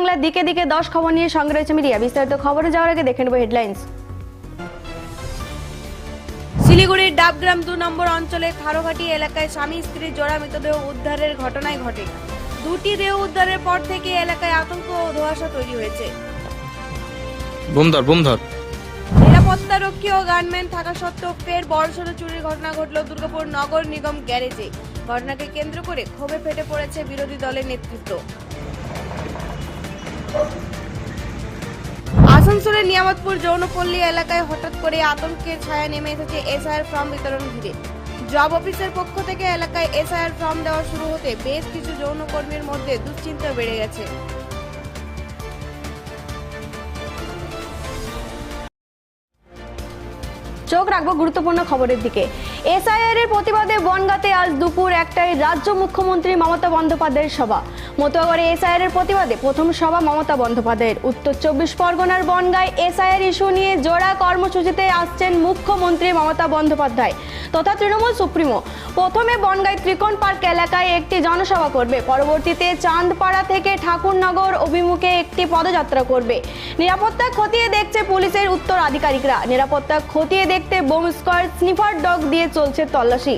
বাংলার দিকে দিকে দশ খবর নিয়ে সঙ্গে রয়েছে মিডিয়া। বিস্তারিত খবরে যাওয়ার আগে দেখে নেব হেডলাইন্স। শিলিগুড়ির ডাবগ্রাম দু নম্বর অঞ্চলে খারোঘাটি এলাকায় স্বামী স্ত্রীর জোড়া মৃতদেহ উদ্ধারের ঘটনায় ঘটে। দুটি দেহ উদ্ধারের পর থেকে এলাকায় আতঙ্ক ও ধোঁয়াশা তৈরি হয়েছে। বুমধর বুমধর নিরাপত্তা রক্ষী ও গানম্যান থাকা সত্ত্বেও ফের বড়সড় চুরির ঘটনা ঘটল দুর্গাপুর নগর নিগম গ্যারেজে। ঘটনাকে কেন্দ্র করে ক্ষোভে ফেটে পড়েছে বিরোধী দলের নেতৃত্ব। আসানসোলের নিয়ামতপুর যৌনপল্লী এলাকায় হঠাৎ করে আতঙ্কের ছায়া নেমে এসেছে এসআইআর ফর্ম বিতরণ ঘিরে। জব অফিসের পক্ষ থেকে এলাকায় এসআইআর ফর্ম দেওয়া শুরু হতে বেশ কিছু যৌনকর্মীর মধ্যে দুশ্চিন্তা বেড়ে গেছে। চোখ রাখব গুরুত্বপূর্ণ খবরের দিকে। এসআইআর এর প্রতিবাদে বনগাতে আজ দুপুর একটায় রাজ্য মুখ্যমন্ত্রী মমতা বন্দ্যোপাধ্যায়ের সভা। মতুয়াগড়ে এসআইআর এর প্রতিবাদে প্রথম সভা মমতা বন্দ্যোপাধ্যায়ের। উত্তর চব্বিশ পরগনার বনগায় এসআইআর ইস্যু নিয়ে জোড়া কর্মসূচিতে আসছেন মুখ্যমন্ত্রী মমতা বন্দ্যোপাধ্যায়। তথা তৃণমূল সুপ্রিমো। প্রথমে বনগাঁয় ত্রিকোণ পার্ক এলাকায় একটি জনসভা করবে। পরবর্তীতে চাঁদপাড়া থেকে ঠাকুরনগর অভিমুখে একটি পদযাত্রা করবে। নিরাপত্তা খতিয়ে দেখছে পুলিশের উত্তর আধিকারিকরা নিরাপত্তা খতিয়ে দেখতে বোম স্কোয়াড, স্নিফার ডগ দিয়ে চলছে তল্লাশি।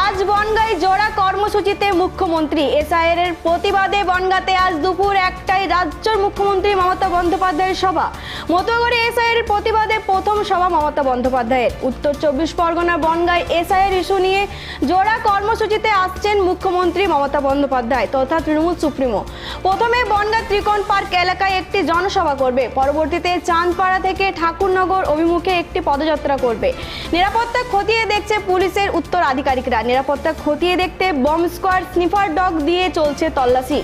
আজ বনগাঁয় জোড়া কর্মসূচিতে মুখ্যমন্ত্রী। এসআইআর এর প্রতিবাদে বনগাঁতে আজ দুপুর একটায় রাজ্যের মুখ্যমন্ত্রী মমতা বন্দ্যোপাধ্যায়ের সভা। মতুয়াগড়ে এসআইআর এর প্রতিবাদে প্রথম সভা মমতা বন্দ্যোপাধ্যায়ের। উত্তর চব্বিশ পরগনার বনগাঁয় এসআইআর ইস্যু নিয়ে জোড়া কর্মসূচিতে আসছেন মুখ্যমন্ত্রী মমতা বন্দ্যোপাধ্যায় তথা তৃণমূল সুপ্রিমো। প্রথমে বনগাঁ ত্রিকোণ পার্ক এলাকায় একটি জনসভা করবে। পরবর্তীতে চাঁদপাড়া থেকে ঠাকুরনগর অভিমুখে একটি পদযাত্রা করবে। নিরাপত্তা খতিয়ে দেখছে পুলিশের উত্তর আধিকারিকরা নিরাপত্তা খতিয়ে দেখতে বম স্কোয়াড স্নিফার ডগ দিয়ে চলছে তল্লাশি।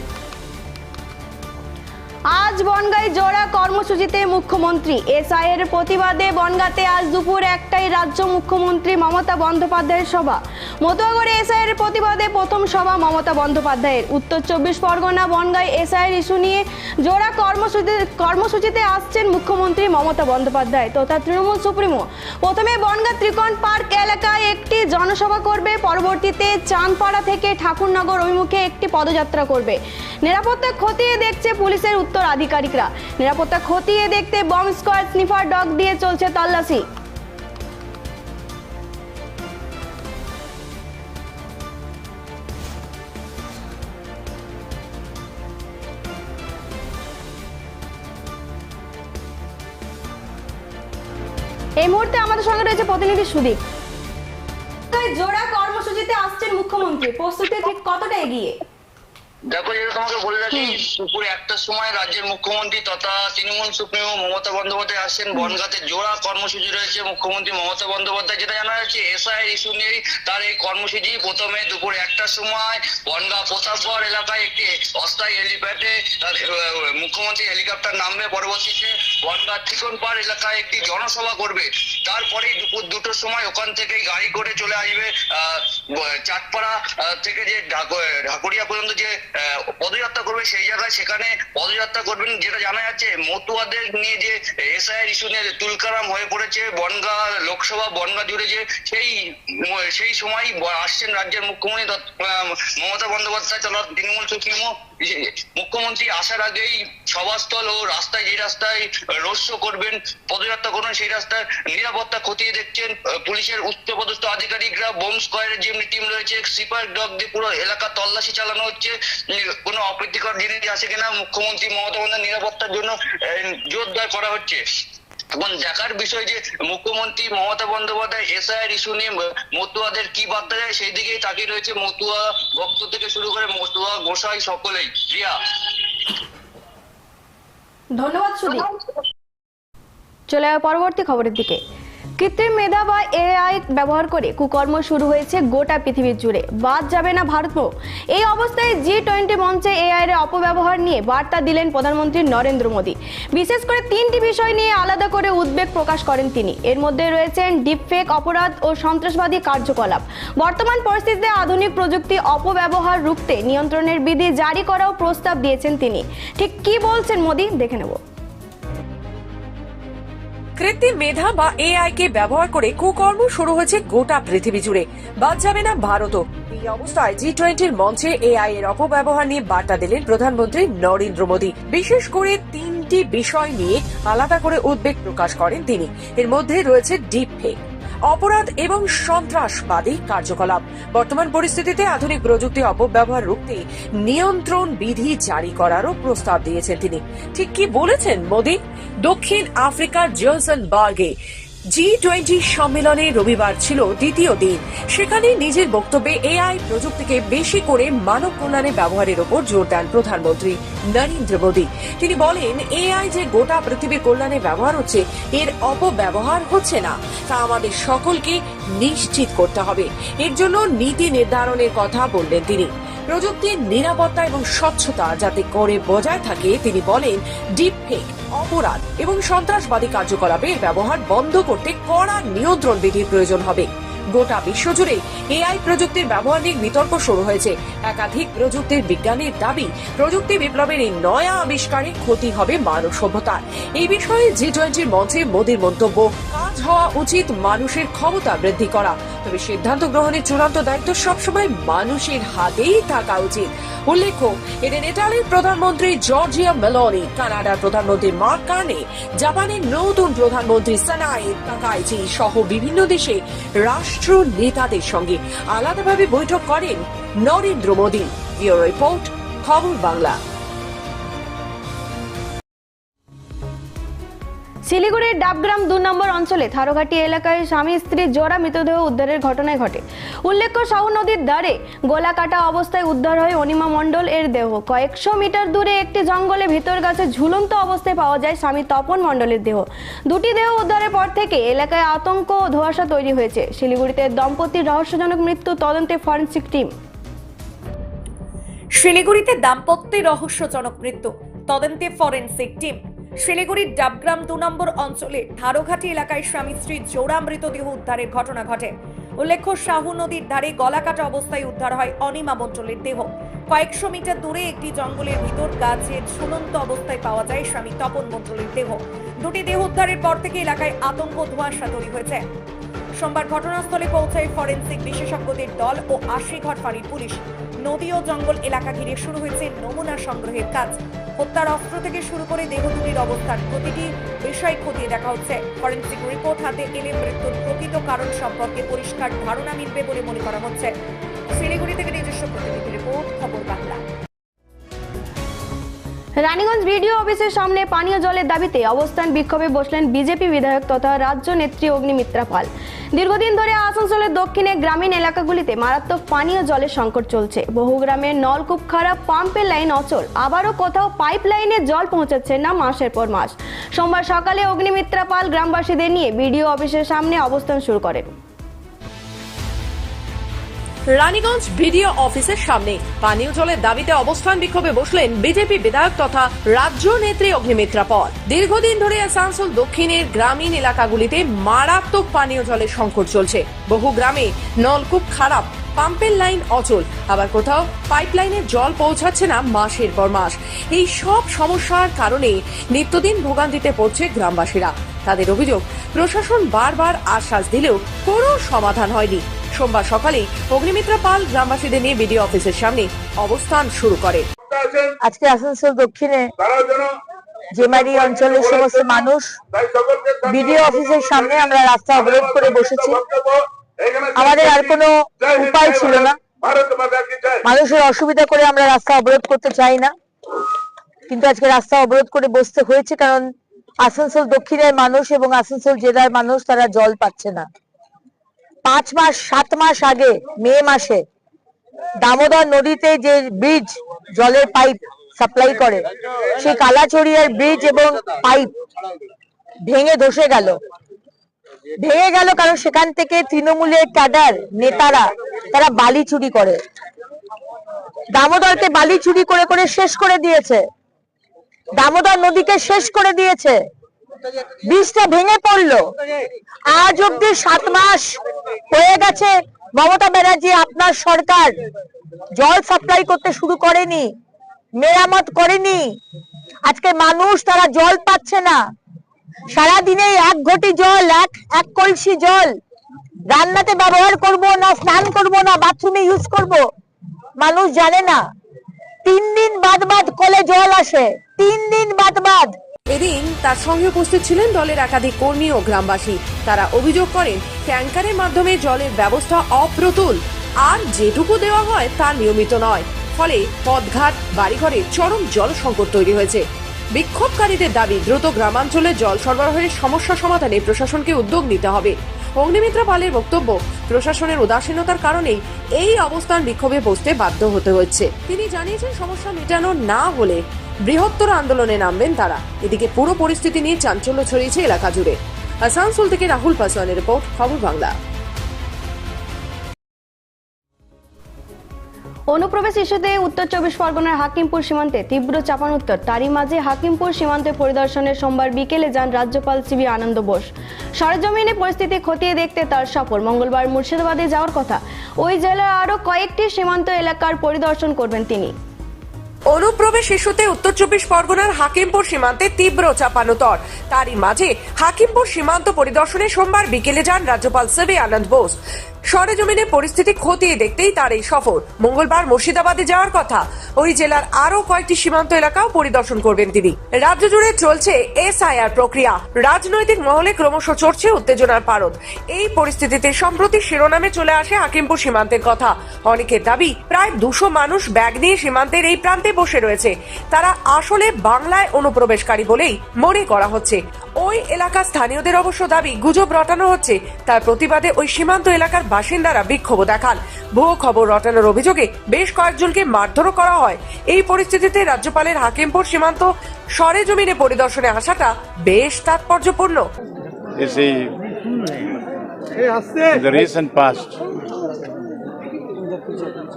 আজ বনগাঁয় জোড়া কর্মসূচিতে মুখ্যমন্ত্রী। এসআইয়ের প্রতিবাদে বনগাঁতে আজ দুপুর একটাই রাজ্য মুখ্যমন্ত্রী মমতা বন্দ্যোপাধ্যায়ের সভা। মতুয়াগড়ে এসআইয়ের প্রতিবাদে প্রথম সভা মমতা বন্দ্যোপাধ্যায়ের। উত্তর চব্বিশ পরগনা বনগাঁয় এসআইয়ের ইস্যু নিয়ে জোড়া কর্মসূচি কর্মসূচিতে আসছেন মুখ্যমন্ত্রী মমতা বন্দ্যোপাধ্যায় তথা তৃণমূল সুপ্রিমো। প্রথমে বনগাঁ ত্রিকোণ পার্ক এলাকায় একটি জনসভা করবে। পরবর্তীতে চাঁদপাড়া থেকে ঠাকুরনগর অভিমুখে একটি পদযাত্রা করবে। নিরাপত্তা খতিয়ে দেখছে পুলিশের উত্তর আধিকারিকরা। নিরাপত্তা খতিয়ে দেখতে বম স্কোয়াড স্নিফার ডগ দিয়ে চলছে তল্লাশি। এই মুহূর্তে আমাদের সঙ্গে রয়েছে প্রতিনিধি সুদীপ। জোড়া কর্মসূচিতে আসছেন মুখ্যমন্ত্রী। প্রস্তুতি ঠিক কতটা এগিয়ে? দেখো যেটা তোমাকে বলে রাখি দুপুরে একটার সময় রাজ্যের মুখ্যমন্ত্রী তথা তৃণমূল সুপ্রিমো মমতা বন্দ্যোপাধ্যায় আসছেন বনগাঁতে জোড়া কর্মসূচি রয়েছে। মুখ্যমন্ত্রী মমতা বন্দ্যোপাধ্যায় যেটা জানা যাচ্ছে এসআই ইস্যু নিয়েই তার এই কর্মসূচি। প্রথমে দুপুরে একটার সময় বনগাঁ প্রতাপগড় এলাকায় একটি অস্থায়ী হেলিপ্যাডে মুখ্যমন্ত্রী হেলিকপ্টার নামবে। পরবর্তীতে বনগাঁ ত্রিকোণপাড় এলাকায় একটি জনসভা করবে। তারপরেই দুপুর দুটোর সময় ওখান থেকেই গাড়ি করে চলে আসবে আহ, থেকে যে ঢাক- ঢাকুরিয়া পর্যন্ত যে পদযাত্রা সেই জায়গায়। সেখানে পদযাত্রা করবেন, যেটা জানা যাচ্ছে, মতুয়াদের নিয়ে যে ইস্যু নিয়ে তুলকারাম হয়ে পড়েছে, বনগাঁ লোকসভা, বনগাঁ জুড়ে যে সেই সেই সময় আসছেন রাজ্যের মুখ্যমন্ত্রী মমতা বন্দ্যোপাধ্যায় তৃণমূল সুপ্রিমো। মুখ্যমন্ত্রী আসার আগেই সভাস্থল ও রাস্তায় যে রাস্তায় শো করবেন, পদযাত্রা করবেন, সেই রাস্তার নিরাপত্তা খতিয়ে দেখছেন পুলিশের উচ্চপদস্থ আধিকারিকরা। বোম স্কোয়ারের যে টিম রয়েছে সিপার ডগ দিয়ে পুরো এলাকা তল্লাশি চালানো হচ্ছে। কোনো অপ্রীতিকর জিনিস আছে কিনা? মুখ্যমন্ত্রী মমতা বন্দ্যোপাধ্যায় নিরাপত্তার জন্য জোরদার করা হচ্ছে। এখন দেখার বিষয় যে, মুখ্যমন্ত্রী মমতা বন্দ্যোপাধ্যায় এসআইআর ইস্যু নিয়ে মতুয়াদের কি বার্তা দেয়, সেই দিকেই তাকিয়ে রয়েছে মতুয়া ভক্ত থেকে শুরু করে মতুয়া গোসাই সকলেই। রিয়া। ধন্যবাদ সুদীপ চলে পরবর্তী খবরের দিকে। কৃত্রিম মেধা বা এআই ব্যবহার করে কুকর্ম শুরু হয়েছে গোটা পৃথিবীর জুড়ে। বাদ যাবে না ভারতও এই অবস্থায় জি টোয়েন্টি মঞ্চে এআই এর অপব্যবহার নিয়ে বার্তা দিলেন প্রধানমন্ত্রী নরেন্দ্র মোদী। বিশেষ করে তিনটি বিষয় নিয়ে আলাদা করে উদ্বেগ প্রকাশ করেন তিনি। এর মধ্যে রয়েছেন ডিপফেক অপরাধ ও সন্ত্রাসবাদী কার্যকলাপ। বর্তমান পরিস্থিতিতে আধুনিক প্রযুক্তি অপব্যবহার রুখতে নিয়ন্ত্রণের বিধি জারি করাও প্রস্তাব দিয়েছেন তিনি। ঠিক কি বলছেন মোদী, দেখে নেব। কৃত্রিম মেধা বা এআই কে ব্যবহার করে কুকর্ম শুরু হয়েছে গোটা পৃথিবী জুড়ে। বাদ যাবে না ভারতও। এই অবস্থায় জি টোয়েন্টির মঞ্চে এআই এর অপব্যবহার নিয়ে বার্তা দিলেন প্রধানমন্ত্রী নরেন্দ্র মোদী। বিশেষ করে তিনটি বিষয় নিয়ে আলাদা করে উদ্বেগ প্রকাশ করেন তিনি। এর মধ্যে রয়েছে ডিপ ফেক অপরাধ এবং সন্ত্রাসবাদী কার্যকলাপ। বর্তমান পরিস্থিতিতে আধুনিক প্রযুক্তি অপব্যবহার রুখতে নিয়ন্ত্রণ বিধি জারি করারও প্রস্তাব দিয়েছেন তিনি। ঠিক কি বলেছেন মোদী? দক্ষিণ আফ্রিকার জোহসন বার্গে। জি টোয়েন্টি সম্মেলনে রবিবার ছিল দ্বিতীয় দিন। সেখানে নিজের বক্তব্যে এআই প্রযুক্তিকে বেশি করে মানব কল্যাণে ব্যবহারের ওপর জোর দেন প্রধানমন্ত্রী নরেন্দ্র মোদী। তিনি বলেন এআই যে গোটা পৃথিবীর কল্যাণে ব্যবহার হচ্ছে, এর অপব্যবহার হচ্ছে না। তা আমাদের সকলকে নিশ্চিত করতে হবে। এর জন্য নীতি নির্ধারণের কথা বললেন তিনি। প্রযুক্তির নিরাপত্তা এবং স্বচ্ছতা যাতে করে বজায় থাকে, তিনি বলেন ডিপ ফেক অপরাধ এবং সন্ত্রাসবাদী কার্যকলাপের ব্যবহার বন্ধ করতে কড়া নিয়ন্ত্রণ বিধির প্রয়োজন হবে। গোটা বিশ্বজুড়ে এআই প্রযুক্তির ব্যবহার নিয়ে বিতর্ক শুরু হয়েছে। একাধিক প্রযুক্তির বিজ্ঞানীর দাবি, প্রযুক্তি বিপ্লবের এই নয়া আবিষ্কারে ক্ষতি হবে মানব সভ্যতার এই বিষয়ে জি টোয়েন্টির মঞ্চে মোদীর মন্তব্য, কাজ হওয়া উচিত মানুষের ক্ষমতা বৃদ্ধি করা। তবে সিদ্ধান্ত গ্রহণের চূড়ান্ত দায়িত্ব সবসময় মানুষের হাতেই থাকা উচিত। উল্লেখ্য, এদিন ইটালির প্রধানমন্ত্রী জর্জিয়া মেলোনি, কানাডার প্রধানমন্ত্রী মার্ক কার্নে, জাপানের নতুন প্রধানমন্ত্রী সানাই তাকাইচি সহ বিভিন্ন দেশে রাষ্ট্র নেতাদের সঙ্গে আলাদাভাবে বৈঠক করেন নরেন্দ্র মোদী। রিপোর্ট খবর বাংলা। শিলিগুড়ির ডাবগ্রাম দু নম্বর অঞ্চলে থারোঘাটি এলাকায় স্বামী, স্ত্রী জোড়া মৃতদেহ উদ্ধারের ঘটনায় ঘটে। উল্লেখ্য সাহু নদীর ধারে গোলা কাটা অবস্থায় উদ্ধার হয় অনিমা মণ্ডল এর দেহ। কয়েকশো মিটার দূরে একটি জঙ্গলে ভিতর গাছে ঝুলন্ত অবস্থায় পাওয়া যায় স্বামী তপন মণ্ডলের দেহ। দুটি দেহ উদ্ধারের পর থেকে এলাকায় আতঙ্ক ও ধোঁয়াশা তৈরি হয়েছে। শিলিগুড়িতে দম্পতির রহস্যজনক মৃত্যু তদন্তে ফরেন্সিক টিম। শিলিগুড়িতে দাম্পত্যের রহস্যজনক মৃত্যু। তদন্তে ফরেনসিক টিম। শিলিগুড়ির ডাবগ্রাম দু নম্বর অঞ্চলে ধারোঘাটি এলাকায় স্বামী স্ত্রী জোড়া মৃতদেহ উদ্ধারের ঘটনা ঘটে। উল্লেখ্য, শাহু নদীর ধারে গলাকাটা অবস্থায় উদ্ধার হয় অনিমা মণ্ডলের দেহ। কয়েকশো মিটার দূরে একটি জঙ্গলের ভিতর গাছে ঝুলন্ত অবস্থায় পাওয়া যায় স্বামী তপন মণ্ডলের দেহ। দুটি দেহ উদ্ধারের পর থেকে এলাকায় আতঙ্ক ধোঁয়াশা তৈরি হয়েছে। সোমবার ঘটনাস্থলে পৌঁছায় ফরেনসিক বিশেষজ্ঞদের দল ও আশিঘর ফাঁড়ির পুলিশ। নদী ও জঙ্গল এলাকা ঘিরে শুরু হয়েছে নমুনা সংগ্রহের কাজ। হত্যার অস্ত্র থেকে শুরু করে দেহ দুটির অবস্থান, প্রতিটি বিষয় খতিয়ে দেখা হচ্ছে। ফরেন্সিক রিপোর্ট হাতে এলে মৃত্যুর প্রকৃত কারণ সম্পর্কে পরিষ্কার ধারণা মিলবে বলে মনে করা হচ্ছে। শিলিগুড়ি থেকে নিজস্ব প্রতিনিধি রিপোর্ট খবর বাংলা রানীগঞ্জ ভিডিও অফিসের সামনে পানীয় জলের দাবিতে অবস্থান বিক্ষোভে বসলেন বিজেপি বিধায়ক তথা রাজ্য নেত্রী অগ্নিমিত্রা পাল। দীর্ঘদিন ধরে আসানসোলের দক্ষিণে গ্রামীণ এলাকাগুলিতে মারাত্মক পানীয় জলের সংকট চলছে। বহু গ্রামের নলকূপ খারাপ পাম্পের লাইন অচল। আবারও কোথাও পাইপ লাইনে জল পৌঁছাচ্ছে না মাসের পর মাস। সোমবার সকালে অগ্নিমিত্রা পাল গ্রামবাসীদের নিয়ে বিডিও অফিসের সামনে অবস্থান শুরু করেন। রানীগঞ্জ বিডিও অফিসের সামনে। পানীয় জলের দাবিতে অবস্থান বিক্ষোভে বসলেন বিজেপি বিধায়ক তথা রাজ্য নেত্রী অগ্নিমিত্রা পল। দীর্ঘদিন ধরে আসানসোল দক্ষিণের গ্রামীণ এলাকাগুলিতে মারাত্মক পানীয় জলের সংকট চলছে। বহু গ্রামে নলকূপ খারাপ পাম্পের লাইন অচল। আবার কোথাও পাইপলাইনের জল পৌঁছাচ্ছে না মাসের পর মাস। এই সব সমস্যার কারণে নিত্যদিন ভোগান্তিতে পড়ছে গ্রামবাসীরা। তাদের অভিযোগ, প্রশাসন বারবার আশ্বাস দিলেও কোনো সমাধান হয়নি। সোমবার সকালে অগ্নিমিত্রা পাল গ্রামবাসীদের নিয়ে বিডিও অফিসের সামনে অবস্থান শুরু করে। আজকে আসানসোল দক্ষিণে জেমারি অঞ্চলের সমস্ত মানুষ বিডিও অফিসের সামনে আমরা রাস্তা অবরোধ করে বসেছি। আমাদের আর কোনো উপায় ছিল না। মানুষের অসুবিধা করে আমরা রাস্তা অবরোধ করতে চাই না। কিন্তু আজকে রাস্তা অবরোধ করে বসতে হয়েছে কারণ আসানসোল দক্ষিণের মানুষ এবং আসানসোল জেলার মানুষ তারা জল পাচ্ছে না। পাঁচ মাস সাত মাস আগে মে মাসে দামোদর নদীতে যে ব্রিজ জলের পাইপ সাপ্লাই করে সেই কালাচড়িয়ার ব্রিজ এবং পাইপ ভেঙে ধসে গেল। ভেঙে গেল কারণ সেখান থেকে তৃণমূলের ক্যাডার, নেতারা, তারা বালি চুরি করে। দামোদরকে বালি চুরি করে করে শেষ করে দিয়েছে। দামোদর নদীকে শেষ করে দিয়েছে। ব্রিজটা ভেঙে পড়ল। আজ অব্দি সাত মাস হয়ে গেছে। মমতা ব্যানার্জি আপনার সরকার জল সাপ্লাই করতে শুরু করেনি, মেরামত করেনি। আজকে মানুষ তারা জল পাচ্ছে না। সারাদিনে এক ঘটি জল, এক এক কলসি জল। রান্নাতে ব্যবহার করব না, স্নান করব না, বাথরুমে ইউজ করব? মানুষ জানে না। তিন দিন বাদ বাদ কলে জল আসে। তিন দিন বাদ বাদ। এদিন তার সঙ্গে উপস্থিত ছিলেন দলের একাধিক কর্মী ও গ্রামবাসী। তারা অভিযোগ করেন, ট্যাঙ্কারের মাধ্যমে জলের ব্যবস্থা অপ্রতুল। আর যেটুকু দেওয়া হয় তা নিয়মিত নয়। ফলে পথঘাট, বাড়িঘরে চরম জল সংকট তৈরি হয়েছে। বিক্ষোভকারীদের দাবি, দ্রুত গ্রামাঞ্চলে জল সরবরাহের সমস্যা সমাধানে প্রশাসনকে উদ্যোগ নিতে হবে। অগ্নিমিত্রা পালের বক্তব্য, প্রশাসনের উদাসীনতার কারণেই এই অবস্থান বিক্ষোভে বসতে বাধ্য হতে হচ্ছে। তিনি জানিয়েছেন, সমস্যা মেটানো না হলে বৃহত্তর আন্দোলনে নামবেন তারা। এদিকে পুরো পরিস্থিতি নিয়ে চাঞ্চল্য ছড়িয়েছে এলাকা জুড়ে। আসানসোল থেকে রাহুল পাসওয়ানের রিপোর্ট, খবর বাংলা। অনুপ্রবেশ ইস্যুতে উত্তর চব্বিশ পরগনার হাকিমপুর সীমান্তে তীব্র চাপান উত্তর। তারই মাঝে হাকিমপুর সীমান্তে পরিদর্শনে সোমবার বিকেলে যান রাজ্যপাল সিবি আনন্দ বোস। সরজমিনে পরিস্থিতি খতিয়ে দেখতে তার সফর। মঙ্গলবার মুর্শিদাবাদে যাওয়ার কথা। ওই জেলার আরও কয়েকটি সীমান্ত এলাকার পরিদর্শন করবেন তিনি। অনুপ্রবেশ ইস্যুতে উত্তর চব্বিশ পরগনার হাকিমপুর সীমান্তে তীব্র চাপানোতর তারই মাঝে হাকিমপুর সীমান্ত পরিদর্শনে সোমবার বিকেলে যান রাজ্যপাল সিবি আনন্দ বোস। সরেজমিনে পরিস্থিতি খতিয়ে দেখতেই তার এই সফর। মঙ্গলবার মুর্শিদাবাদে যাওয়ার কথা। ওই জেলার আরও কয়েকটি সীমান্ত এলাকাও পরিদর্শন করবেন তিনি। রাজ্য জুড়ে চলছে এসআইআর প্রক্রিয়া। রাজনৈতিক মহলে ক্রমশ চড়ছে উত্তেজনার পারদ। এই পরিস্থিতিতে সম্প্রতি শিরোনামে চলে আসে হাকিমপুর সীমান্তের কথা। অনেকের দাবি, প্রায় দুশো মানুষ ব্যাগ নিয়ে সীমান্তের এই প্রান্তে বসে রয়েছে। তারা আসলে বাংলায় অনুপ্রবেশকারী বলেই মনে করা হচ্ছে। ওই এলাকার স্থানীয়দের অবশ্য দাবি গুজব রটানো হচ্ছে। তার প্রতিবাদে ওই সীমান্ত এলাকার বাসিন্দারা বিক্ষোভ দেখান। ভুয়ো খবর রটানোর অভিযোগে বেশ কয়েকজনকে মারধরও করা হয়। এই পরিস্থিতিতে রাজ্যপালের হাকিমপুর সীমান্ত সরেজমিনে পরিদর্শনে আসাটা বেশ তাৎপর্যপূর্ণ। In the recent past,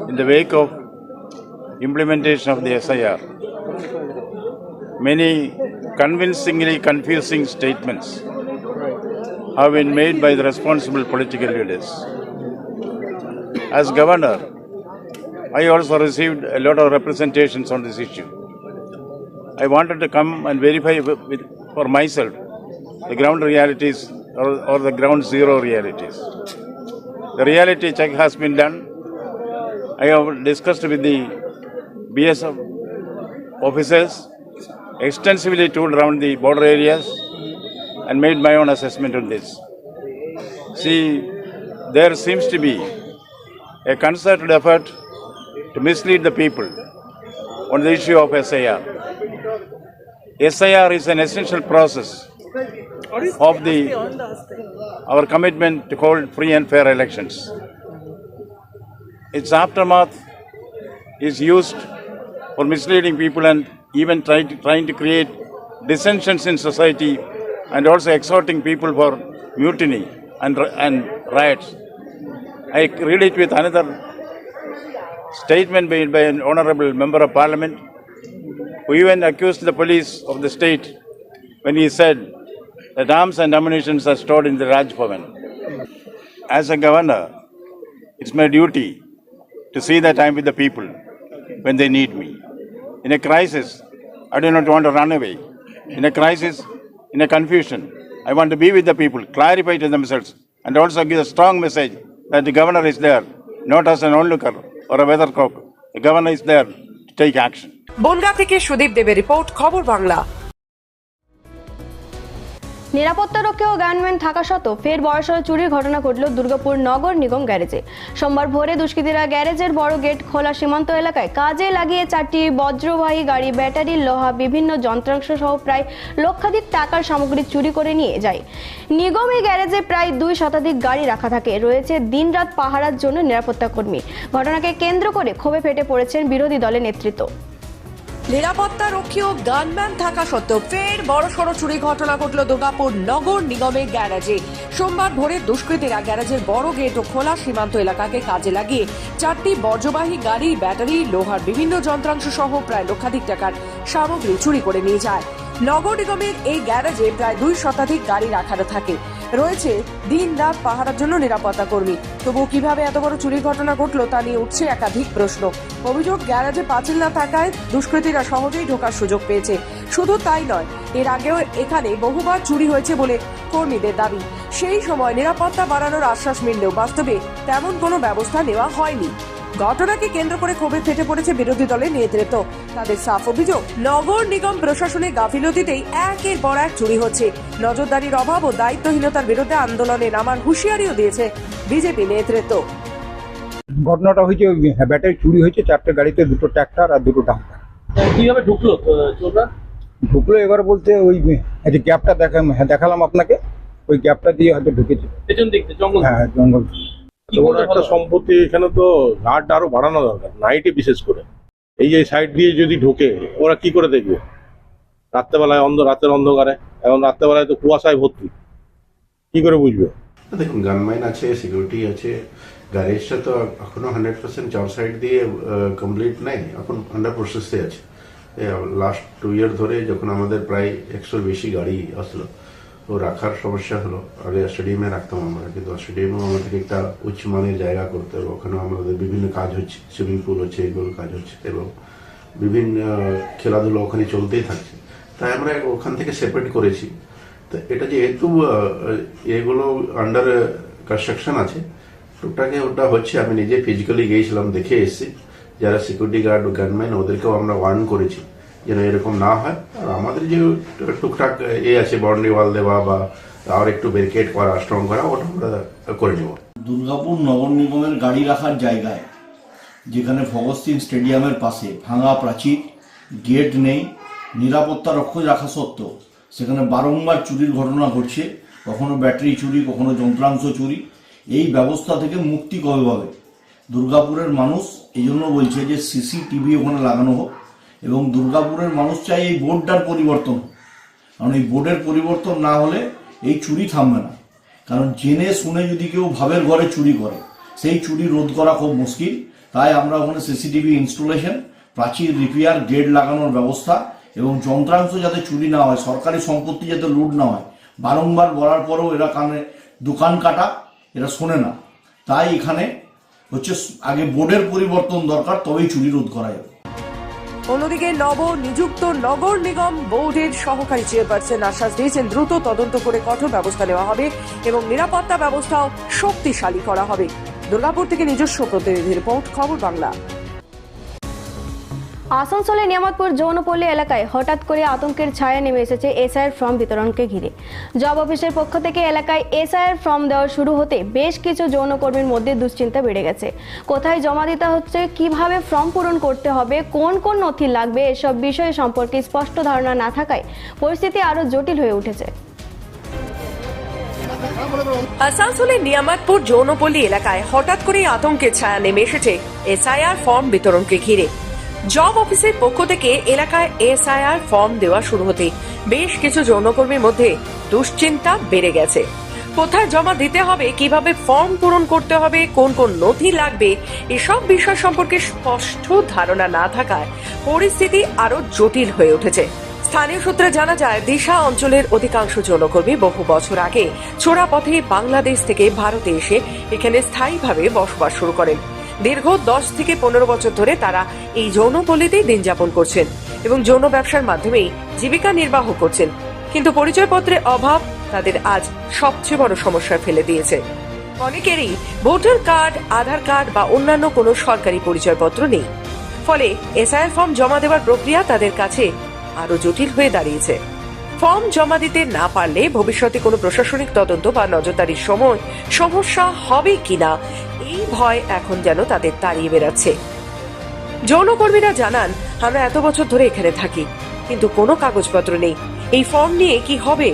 in the wake of implementation of the SIR, many convincingly confusing statements have been made by the responsible political leaders. As governor, I also received a lot of representations on this issue. I wanted to come and verify with, for myself the ground realities or, or the ground zero realities. The reality check has been done. I have discussed with the BSF officers, extensively toured around the border areas and made my own assessment on this. See, there seems to be a concerted effort to mislead the people on the issue of SIR. SIR is an essential process of the our commitment to hold free and fair elections. Its aftermath is used for misleading people and even trying to, trying to create dissensions in society and also exhorting people for mutiny and, and riots. I read it with another statement made by an honorable member of parliament who even accused the police of the state when he said that arms and ammunition are stored in the Raj Bhavan. As a governor, it's my duty to see that I'm with the people when they need me. In a crisis, I do not want to run away. In a crisis, in a confusion, I want to be with the people, clarify to themselves, and also give a strong message that the governor is there, not as an onlooker or a weathercock. The governor is there to take action. Bongaon থেকে সুদীপ দেবের report খবর বাংলা নিরাপত্তারক্ষী ও gunman থাকা সত্ত্বেও ফের বড়সড় চুরির ঘটনা ঘটল দুর্গাপুর নগর নিগম গ্যারেজে। সোমবার ভোরে দুষ্কৃতীরা গ্যারেজের বড় গেট খোলা সীমান্ত এলাকায় কাজে লাগিয়ে চারটি বজ্রবাহী গাড়ি, ব্যাটারি, লোহা, বিভিন্ন যন্ত্রাংশ সহ প্রায় লক্ষাধিক টাকার সামগ্রী চুরি করে নিয়ে যায়। নিগম এই গ্যারেজে প্রায় দুই শতাধিক গাড়ি রাখা থাকে। রয়েছে দিনরাত পাহারার জন্য নিরাপত্তা কর্মী ঘটনাকে কেন্দ্র করে ক্ষোভে ফেটে পড়েছেন বিরোধী দলের নেতৃত্ব। নিরাপত্তা রক্ষী ও গানম্যান থাকা সত্ত্বেও ফের বড় সড় চুরি ঘটনা ঘটল দুর্গাপুর নগর নিগমের গ্যারাজে। সোমবার ভোরে দুষ্কৃতীরা গ্যারাজের বড় গেট ও খোলা সীমান্ত এলাকাকে কাজে লাগিয়ে চারটি বর্জ্যবাহী গাড়ি, ব্যাটারি, লোহার বিভিন্ন যন্ত্রাংশ সহ প্রায় লক্ষাধিক টাকার সামগ্রী চুরি করে নিয়ে যায়। নগর নিগমের এই গ্যারাজে প্রায় দুই শতাধিক গাড়ি রাখানো থাকে। রয়েছে দিন রাত পাহারার জন্য নিরাপত্তা কর্মী। তবুও কীভাবে এত বড় চুরির ঘটনা ঘটলো তা নিয়ে উঠছে একাধিক প্রশ্ন। অভিযোগ, গ্যারাজে পাঁচিল না থাকায় দুষ্কৃতীরা সহজেই ঢোকার সুযোগ পেয়েছে। শুধু তাই নয়, এর আগেও এখানে বহুবার চুরি হয়েছে বলে কর্মীদের দাবি। সেই সময় নিরাপত্তা বাড়ানোর আশ্বাস মিললেও বাস্তবে তেমন কোনো ব্যবস্থা নেওয়া হয়নি। ঘটনাকে কেন্দ্র করে ক্ষোভে ফেটে পড়েছে বিরোধী দলের নেতৃত্ব। তাদের সাফ অভিযোগ নগর নিগম প্রশাসনের গাফিলতিতেই একের পর এক চুরি হচ্ছে। নজরদারির অভাব ও দায়িত্বহীনতার বিরুদ্ধে আন্দোলনে নামার হুঁশিয়ারিও দিয়েছে বিজেপি নেতৃত্ব। ঘটনাটা হয়েছে ওই ব্যাটারি চুরি হয়েছে চারটে গাড়িতে দুটো ট্র্যাক্টর আর দুটো ডাম্পার। কীভাবে ঢুকলো চোররা? ঢুকলো এবার বলতে ওই এই যে গ্যাপটা দেখা হ্যাঁ, দেখালাম আপনাকে ওই গ্যাপটা দিয়ে হয়তো ঢুকেছে। পেছন দিক জঙ্গল হ্যাঁ জঙ্গল। বড় একটা সম্পত্তি এখানে তো গার্ড আরও বাড়ানো দরকার নাইটে বিশেষ করে। এই যে সাইড দিয়ে যদি ঢোকে ওরা কি করে দেখবে? রাত্রেবেলায় অন্ধ রাতের অন্ধকারে এখন রাত্রেবেলায় তো কুয়াশায় ভর্তি। কি করে বুঝবে? দেখুন গানমাইন আছে সিকিউরিটি আছে গ্যারেজটা তো এখনও হান্ড্রেড পার্সেন্ট চার সাইড দিয়ে কমপ্লিট নাই এখন আন্ডার প্রসেসে আছে। লাস্ট টু ইয়ার ধরে যখন আমাদের প্রায় একশোর বেশি গাড়ি আসলো তো রাখার সমস্যা হলো। আগে স্টেডিয়ামে রাখতাম আমরা, কিন্তু স্টেডিয়ামেও আমাদের একটা উচ্চ মানের জায়গা করতে হবে। ওখানে আমাদের বিভিন্ন কাজ হচ্ছে, সুইমিং পুল হচ্ছে এগুলো কাজ হচ্ছে এবং বিভিন্ন খেলাধুলো ওখানে চলতেই থাকছে। তাই আমরা ওখান থেকে সেপারেট করেছি। তো এটা যেহেতু এগুলো আন্ডার কনস্ট্রাকশন আছে টুকটাকে ওটা হচ্ছে, আমি নিজে ফিজিক্যালি গিয়েছিলাম, দেখে এসেছি। যারা সিকিউরিটি গার্ড গানম্যান ওদেরকেও আমরা ওয়ার্ন করেছি। যেন এরকম না হয়। আর আমাদের যে টুকটাক এ আছে বাউন্ডারি ওয়াল দেওয়া বা আর একটু ব্যারিকেড করা স্ট্রং করা, ওটা আমরা করে নেব। দুর্গাপুর নগর নিগমের গাড়ি রাখার জায়গায়, যেখানে ভগৎ সিং স্টেডিয়ামের পাশে ভাঙা প্রাচীর গেট নেই, নিরাপত্তা রক্ষক রাখা সত্ত্বেও, সেখানে বারংবার চুরির ঘটনা ঘটছে, কখনো ব্যাটারি চুরি, কখনো যন্ত্রাংশ চুরি, এই ব্যবস্থা থেকে মুক্তি কবে পাবে? দুর্গাপুরের মানুষ এই জন্য বলছে যে সিসিটিভি ওখানে লাগানো হোক। এবং দুর্গাপুরের মানুষ চাই এই বোর্ডটার পরিবর্তন। কারণ এই বোর্ডের পরিবর্তন না হলে এই চুরি থামবে না। কারণ জেনে শুনে যদি কেউ ভাবের ঘরে চুরি করে, সেই চুরি রোধ করা খুব মুশকিল। তাই আমরা ওখানে সিসিটিভি ইনস্টলেশন, প্রাচীর রিপেয়ার, গেট লাগানোর ব্যবস্থা এবং যন্ত্রাংশ যাতে চুরি না হয়, সরকারি সম্পত্তি যাতে লুট না হয়, বারংবার বলার পরেও এরা কানে দোকান কাটা, এরা শোনে না। তাই এখানে হচ্ছে আগে বোর্ডের পরিবর্তন দরকার, তবেই চুরি রোধ করা যাবে। অন্যদিকে নব নিযুক্ত নগর নিগম বোর্ডের সহকারী চেয়ারপারসন আশ্বাস দিয়েছেন, দ্রুত তদন্ত করে কঠোর ব্যবস্থা নেওয়া হবে এবং নিরাপত্তা ব্যবস্থাও শক্তিশালী করা হবে। দুর্গাপুর থেকে নিজস্ব প্রতিনিধি রিপোর্ট, খবর বাংলা। আসানসোলের নিয়ামতপুর যৌনপল্লী এলাকায় হঠাৎ করে আতঙ্কের ছায়া নেমে এসেছে এসআইয়ের ফর্ম বিতরণকে ঘিরে। জব অফিসের পক্ষ থেকে এলাকায় এসআইয়ের ফর্ম দেওয়া শুরু হতে বেশ কিছু যৌনকর্মীর মধ্যে দুশ্চিন্তা বেড়ে গেছে। কোথায় জমা দিতে হচ্ছে, কীভাবে ফর্ম পূরণ করতে হবে, কোন কোন নথি লাগবে, এসব বিষয় সম্পর্কে স্পষ্ট ধারণা না থাকায় পরিস্থিতি আরও জটিল হয়ে উঠেছে। আসানসোলের নিয়ামতপুর যৌনপল্লী এলাকায় হঠাৎ করেই আতঙ্কের ছায়া নেমে এসেছে। এসআইআর ফর্ম বিতরণকে ঘিরে জব অফিসের পক্ষ থেকে এলাকায় এসআইআর ফর্ম দেওয়া শুরু হতে বেশ কিছু যৌনকর্মীর মধ্যে দুশ্চিন্তা বেড়ে গেছে। কোথায় জমা দিতে হবে, কীভাবে ফর্ম পূরণ করতে হবে, কোন কোন নথি লাগবে, এসব বিষয় সম্পর্কে স্পষ্ট ধারণা না থাকায় পরিস্থিতি আরও জটিল হয়ে উঠেছে। স্থানীয় সূত্রে জানা যায়, দিশা অঞ্চলের অধিকাংশ যৌনকর্মী বহু বছর আগে চোরা পথে বাংলাদেশ থেকে ভারতে এসে এখানে স্থায়ীভাবে বসবাস শুরু করেন। দীর্ঘ দশ থেকে পনেরো বছর ধরে তারা এই যৌনপল্লীতেই দিন যাপন করছেন এবং যৌন ব্যবসার মাধ্যমেই জীবিকা নির্বাহ করছেন। কিন্তু পরিচয়পত্রের অভাব তাদের আজ সবচেয়ে বড় সমস্যায় ফেলে দিয়েছে। অনেকেরই ভোটার কার্ড, আধার কার্ড বা অন্যান্য কোনো সরকারি পরিচয়পত্র নেই। ফলে এসআইআর ফর্ম জমা দেওয়ার প্রক্রিয়া তাদের কাছে আরও জটিল হয়ে দাঁড়িয়েছে। ফর্ম জমা দিতে না পারলে ভবিষ্যতে কোনো প্রশাসনিক তদন্ত বা নজরদারির সময় সমস্যা হবে কিনা এই ভয় এখন যেন তাদের তাড়িয়ে বেড়াচ্ছে। যৌনকর্মীরা জানান, আমরা এত বছর ধরে এখানে থাকি, কিন্তু কোনো কাগজপত্র নেই। এই ফর্ম নিয়ে কি হবে?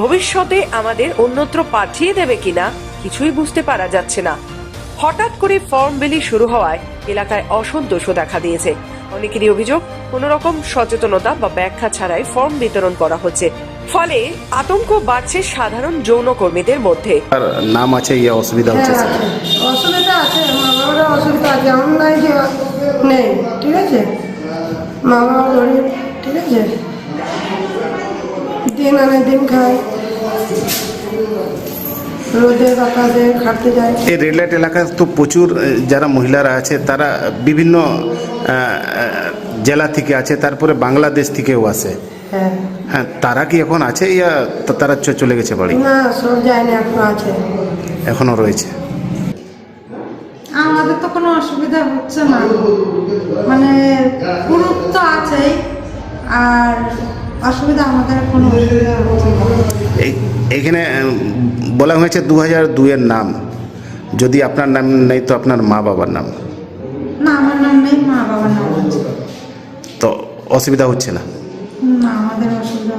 ভবিষ্যতে আমাদের অন্যত্র পাঠিয়ে দেবে কিনা কিছুই বুঝতে পারা যাচ্ছে না। হঠাৎ করে ফর্ম বিলি শুরু হওয়ায় এলাকায় অসন্তোষও দেখা দিয়েছে। অনেকেরই অভিযোগ, কোন রকম সচেতনতা বা ব্যাখ্যা ছাড়াই ফর্ম বিতরণ করা হচ্ছে। ফলে আতঙ্ক বাড়ছে সাধারণ যৌনকর্মীদের মধ্যে। আর নাম আছে ইয়ে অসুবিধা হচ্ছে হ্যাঁ, অসুবিধা আছে মা বাবারও অসুবিধা আছে এমন নাই যে নেই ঠিক আছে? মা বাবা গরিব ঠিক আছে? দিন আনে দিন খায়। রোদে বাতাসে খাটতে যায়। এই রেড লাইট এলাকায় তো প্রচুর আহ, যারা মহিলারা আছে তারা বিভিন্ন আহ, আহ, জেলা থেকে আছে তারপরে বাংলাদেশ থেকেও আসে। হ্যাঁ। হ্যাঁ তারা কি এখন আছে ইয়া তা- তারা চ- চলে গেছে বাড়ি? না সব যায়নি এখন আছে। এখনও রয়েছে। আমাদের তো কোনো অসুবিধা হচ্ছে না। মানে পুরুষ তো আছেই আর অসুবিধা আমাদের কোনো অসুবিধা হচ্ছে না। এই এখানে বলা হয়েছে দু হাজার দুইয়ের নাম। যদি আপনার নাম নেই তো আপনার মা বাবার নাম। না আমার নাম নেই মা বাবার নাম তো অসুবিধা হচ্ছে না। না আমাদের অসুবিধা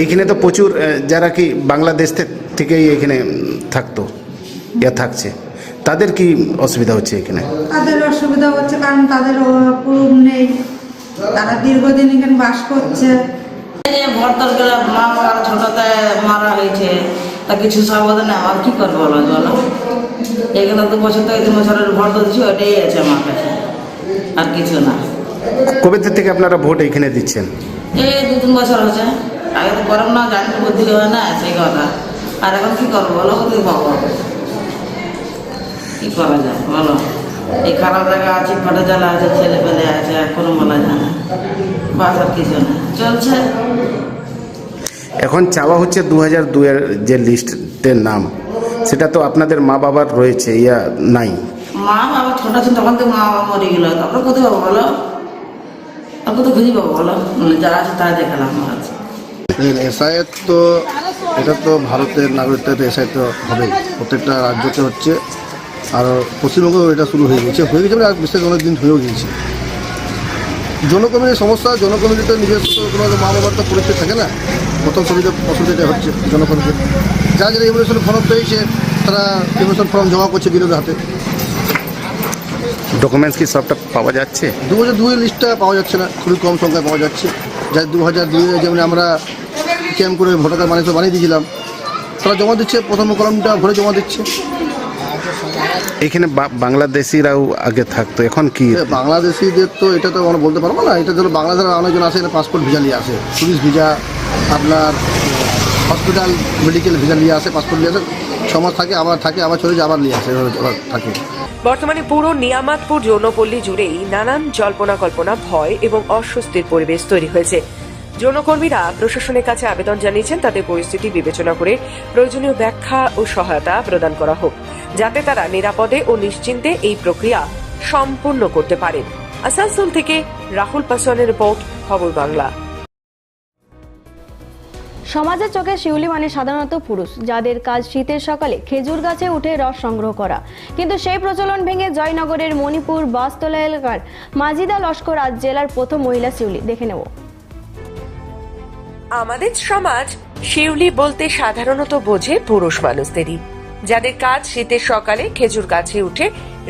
এইখানে তো প্রচুর যারা কি বাংলাদেশ থেকেই এখানে থাকতো ইয়া থাকছে তাদের কি অসুবিধা হচ্ছে এখানে তাদের অসুবিধা হচ্ছে কারণ তাদের নেই। তারা দীর্ঘদিন এখানে বাস করছে। ভর্তার গেলে মা ছোটতে মারা হয়েছে তা কিছু সাবধানে আর কি করব বলো বলো? এখানে দু বছর থেকে তিন বছরের ভর্ত দিচ্ছি ওটাই আছে আমার কাছে আর কিছু না। কবে থেকে আপনারা ভোট এখানে দিচ্ছেন? এই দু তিন বছর হচ্ছে আগে তো গরম না জানি বুদ্ধি হয় না সেই কথা। আর এখন কি করব বলো পাবো? কি করা যায় বলো? এই খারাপ জায়গা আছে ফটো জ্বালা আছে ছেলে পেলে আছে কোনো বলা যায় না। বাস আর কিছু না। চলছে। এখন চাওয়া হচ্ছে দু হাজার দুয়ের যে লিস্টের নাম সেটা তো আপনাদের মা বাবার রয়েছে ইয়া নাই। মা বাবা ছোট ছিল তখন তো মা বাবা মরে গেল তারপরে কোথায় বলো? তারপর তো এটা তো ভারতের নাগরিকত্ব এসআই তো হবেই। প্রত্যেকটা রাজ্যতে হচ্ছে, আর পশ্চিমবঙ্গেও এটা শুরু হয়ে গেছে। হয়ে গেছে মানে আর বিশেষ অনেক দিন হয়েও গিয়েছে। জনকর্মীর সমস্যা জনকর্মীর তো নিজস্ব কোনো মা বাবার তো পরিচয় থাকে না? প্রথম সুবিধা অসুবিধাটা হচ্ছে জনকর্মীকে যারা যারা ইমিগ্রেশন ফর্ম পেয়েছে, তারা ইমিগ্রেশন ফর্ম জমা করছে বিরোধী হাতে। ডকুমেন্টস কি সবটা পাওয়া যাচ্ছে? দু হাজার দুই লিস্টটা পাওয়া যাচ্ছে না খুবই কম সংখ্যায় পাওয়া যাচ্ছে। যা দু হাজার দুই যেমন আমরা ক্যাম্প করে ভোটার কার্ড বানিয়ে বানিয়ে দিয়েছিলাম তারা জমা দিচ্ছে প্রথম কলমটা ভরে জমা দিচ্ছে। এখানে বাংলাদেশিরাও আগে থাকতো এখন কি? বাংলাদেশিদের তো এটা তো আমরা বলতে পারব না এটা ধরো বাংলাদেশের অনেকজন আসে এখানে পাসপোর্ট ভিজা নিয়ে আসে টুরিস্ট ভিসা আপনার হসপিটাল মেডিকেল ভিসা নিয়ে আসে পাসপোর্ট নিয়ে আসে ছ মাস থাকে আবার থাকে আবার চলে যায় আবার নিয়ে আসে আবার থাকে। বর্তমানে পুরো নিয়ামাতপুর যৌনপল্লী জুড়েই নানান জল্পনা কল্পনা, ভয় এবং অস্বস্তির পরিবেশ তৈরি হয়েছে। যৌনকর্মীরা প্রশাসনের কাছে আবেদন জানিয়েছেন, তাদের পরিস্থিতি বিবেচনা করে প্রয়োজনীয় ব্যাখ্যা ও সহায়তা প্রদান করা হোক, যাতে তারা নিরাপদে ও নিশ্চিন্তে এই প্রক্রিয়া সম্পূর্ণ করতে পারেন আসানসোল থেকে রাহুল পাসওয়ানের রিপোর্ট, খবর বাংলা। সমাজের চোখে শিউলি মানে সাধারণত পুরুষ, যাদের কাজ শীতের সকালে খেজুর গাছে উঠে রস সংগ্রহ করা। কিন্তু সেই প্রচলন ভেঙে জয়নগরের মণিপুর বাসতলা এলাকার মাজিদা লস্কর আজ জেলার প্রথম মহিলা শিউলি। দেখে নেব। আমাদের সমাজ শিউলি বলতে সাধারণত বোঝে পুরুষ মানুষদেরই, যাদের কাজ শীতের সকালে খেজুর গাছে উঠে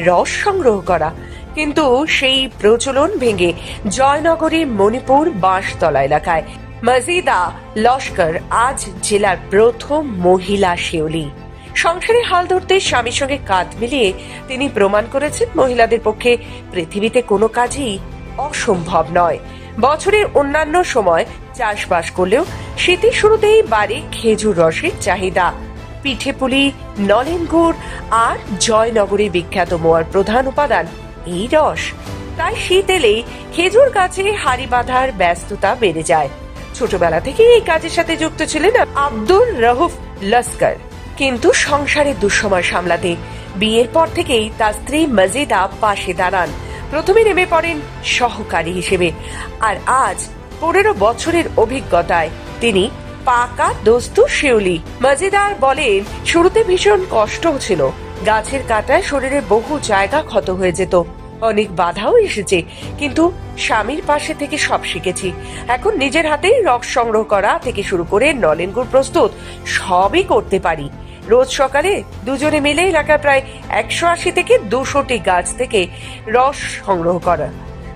রস সংগ্রহ করা। কিন্তু সেই প্রচলন ভেঙে জয়নগরীর মণিপুর বাঁশতলা এলাকায় মজিদা লস্কর আজ জেলার প্রথম মহিলা শিউলি সংসারে হাল ধরতে স্বামীর সঙ্গে কাঁধ মিলিয়ে তিনি প্রমাণ করেছেন, মহিলাদের পক্ষে পৃথিবীতে কোনো কাজই অসম্ভব নয়। বছরের অন্যান্য সময় চাষবাস করলেও শীতের শুরুতেই বাড়ে খেজুর রসের চাহিদা। পিঠে পুলি, নলেন গুড় আর জয়নগরী বিখ্যাত মোয়ার প্রধান উপাদান এই রস। তাই শীত এলেই খেজুর গাছে হাড়ি বাঁধার ব্যস্ততা বেড়ে যায়। ছোটবেলা থেকে এই কাজের সাথে যুক্ত ছিলেন আব্দুল রহুফ লস্কর। কিন্তু সংসারের দুঃসময় সামলাতে বিয়ের পর থেকেই তার স্ত্রী মজিদা পাশে দাঁড়ান। প্রথমে নেমে পড়েন সহকারী হিসেবে। আর আজ পনেরো বছরের অভিজ্ঞতায় তিনি পাকা দোস্তু শিউলি। মজিদার বলেন, শুরুতে ভীষণ কষ্ট ছিল। গাছের কাটায় শরীরের বহু জায়গা ক্ষত হয়ে যেত। অনেক বাধাও এসেছে, কিন্তু স্বামীর পাশে থেকে সব শিখেছি। এখন নিজের হাতেই রস সংগ্রহ করা থেকে শুরু করে নলেন গুড় প্রস্তুত, সবই করতে পারি। রোজ সকালে দুজনে মিলে এলাকার প্রায় একশো আশি থেকে দুশোটি গাছ থেকে রস সংগ্রহ করা।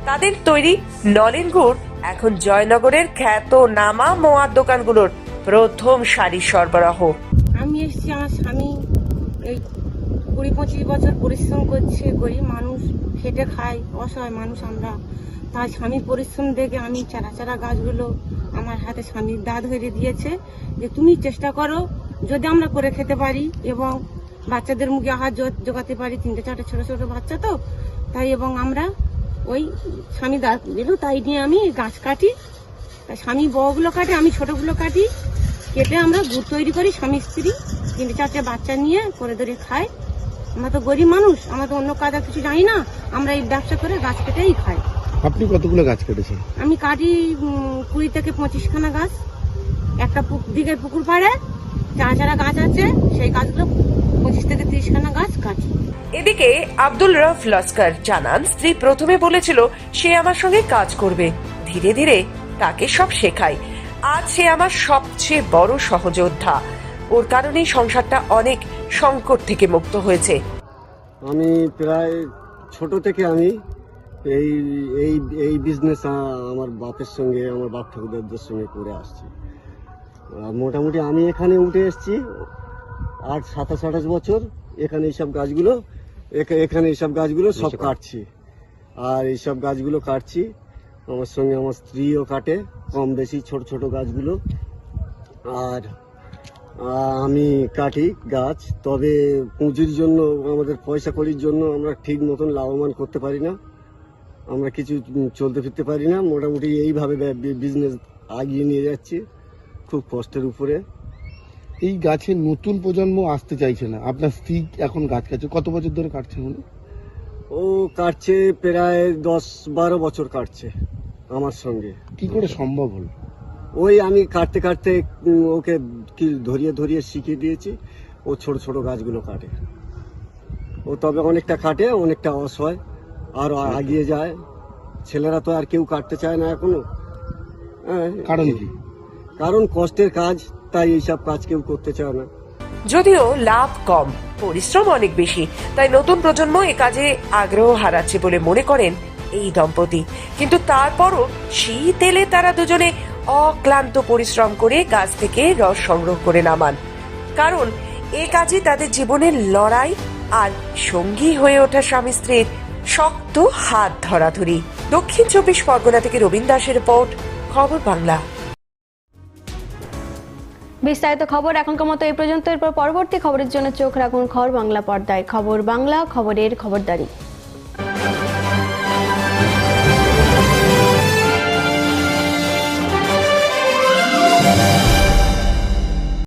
তাদের তৈরি নলেন গুড় এখন জয়নগরের খ্যাত নামা মোয়ার দোকানগুলোর প্রথম সারি সরবরাহ। আমি এসেছি, আমার স্বামী এই কুড়ি পঁচিশ বছর পরিশ্রম করছে, গরিব মানুষ খেটে খায়, অসহায় মানুষ আমরা। তার স্বামীর পরিশ্রম দেখে আমি চারা চারা গাছগুলো আমার হাতে স্বামীর দাঁত ধরে দিয়েছে যে তুমি চেষ্টা করো যদি আমরা করে খেতে পারি এবং বাচ্চাদের মুখে আহার জোগাতে পারি, তিনটে চারটে ছোট ছোট বাচ্চা তো, তাই এবং আমরা ওই স্বামী দাঁত দিল তাই নিয়ে আমি গাছ কাটি তা স্বামী বড়গুলো কাটে, আমি ছোটগুলো কাটি, কেটে আমরা গুড় তৈরি করি, স্বামী স্ত্রী তিনটে চারটে বাচ্চা নিয়ে করে ধরে খাই আমরা তো গরিব মানুষ আমরা তো অন্য কাজ আর কিছু জানি না। আমরা এই ব্যবসা করে গাছ কেটেই খাই। আপনি কতগুলো গাছ কেটেছেন? আমি কাটি কুড়ি থেকে পঁচিশখানা গাছ। একটা দিকের পুকুর পাড়ে চারা গাছ আছে সেই গাছগুলো পঁচিশ থেকে তিরিশখানা গাছ কাটি। এদিকে আব্দুল রফ লস্কর জানান স্ত্রী প্রথমে বলেছিল সে আমার সঙ্গে কাজ করবে। ধীরে ধীরে তাকে সব শেখায়। আজ সে আমার সবচেয়ে বড় সহযোদ্ধা। ওর কারণেই সংসারটা অনেক সংকট থেকে মুক্ত হয়েছে। আমি প্রায় ছোট থেকে আমি এই এই এই বিজনেস আমার বাপের সঙ্গে আমার বাপ ঠাকুরদাদের সঙ্গে করে আসছি। আর মোটামুটি আমি এখানে উঠে এসেছি আট সাতাশ আঠাশ বছর। এখানে এইসব গাছগুলো এখা- এখানে এইসব গাছগুলো সব কাটছি। আর এইসব গাছগুলো কাটছি আমার সঙ্গে আমার স্ত্রীও কাটে কম বেশি ছোট ছোট গাছগুলো আর আমি কাটি গাছ তবে পুঁজির জন্য আমাদের পয়সা কড়ির জন্য আমরা ঠিক মতন লাভবান করতে পারি না। আমরা কিছু চলতে ফিরতে পারি না। মোটামুটি এইভাবে বিজনেস আগিয়ে নিয়ে যাচ্ছি খুব কষ্টের উপরে। এই গাছের নতুন প্রজন্ম আসতে চাইছে না। আপনার স্ত্রী এখন গাছ কাটছে। কত বছর ধরে কাটছে উনি? ও কাটছে প্রায় দশ বারো বছর কাটছে আমার সঙ্গে। কি করে সম্ভব হলো? ওই আমি কাটতে কাটতে ওকে কি ধরিয়ে ধরিয়ে শিখিয়ে দিয়েছি। ও ছোট ছোট গাছগুলো কাটে। ও তবে অনেকটা কাটে অনেকটা অসহায় আর আগিয়ে যায়। ছেলেরা তো আর কেউ কাটতে চায় না এখনও। হ্যাঁ, কারণ কি? কারণ কষ্টের কাজ তাই এইসব কাজ কেউ করতে চায় না। যদিও লাভ কম পরিশ্রম অনেক বেশি তাই নতুন প্রজন্ম এ কাজে আগ্রহ হারাচ্ছে বলে মনে করেন এই দম্পতি। কিন্তু তারপরও শীত এলে তারা দুজনে অক্লান্ত পরিশ্রম করে গাছ থেকে রস সংগ্রহ করে নামান। কারণ এ কাজে তাদের জীবনের লড়াই আর সঙ্গী হয়ে ওঠা স্বামী স্ত্রীর শক্ত হাত ধরাধরি। দক্ষিণ চব্বিশ পরগনা থেকে রবীন দাসের রিপোর্ট, খবর বাংলা। বিস্তারিত খবর এখনকার মতো এই পর্যন্ত। এরপর পরবর্তী খবরের জন্য চোখ রাখুন খবর বাংলা পর্দায়। খবর বাংলা, খবরের খবরদারি।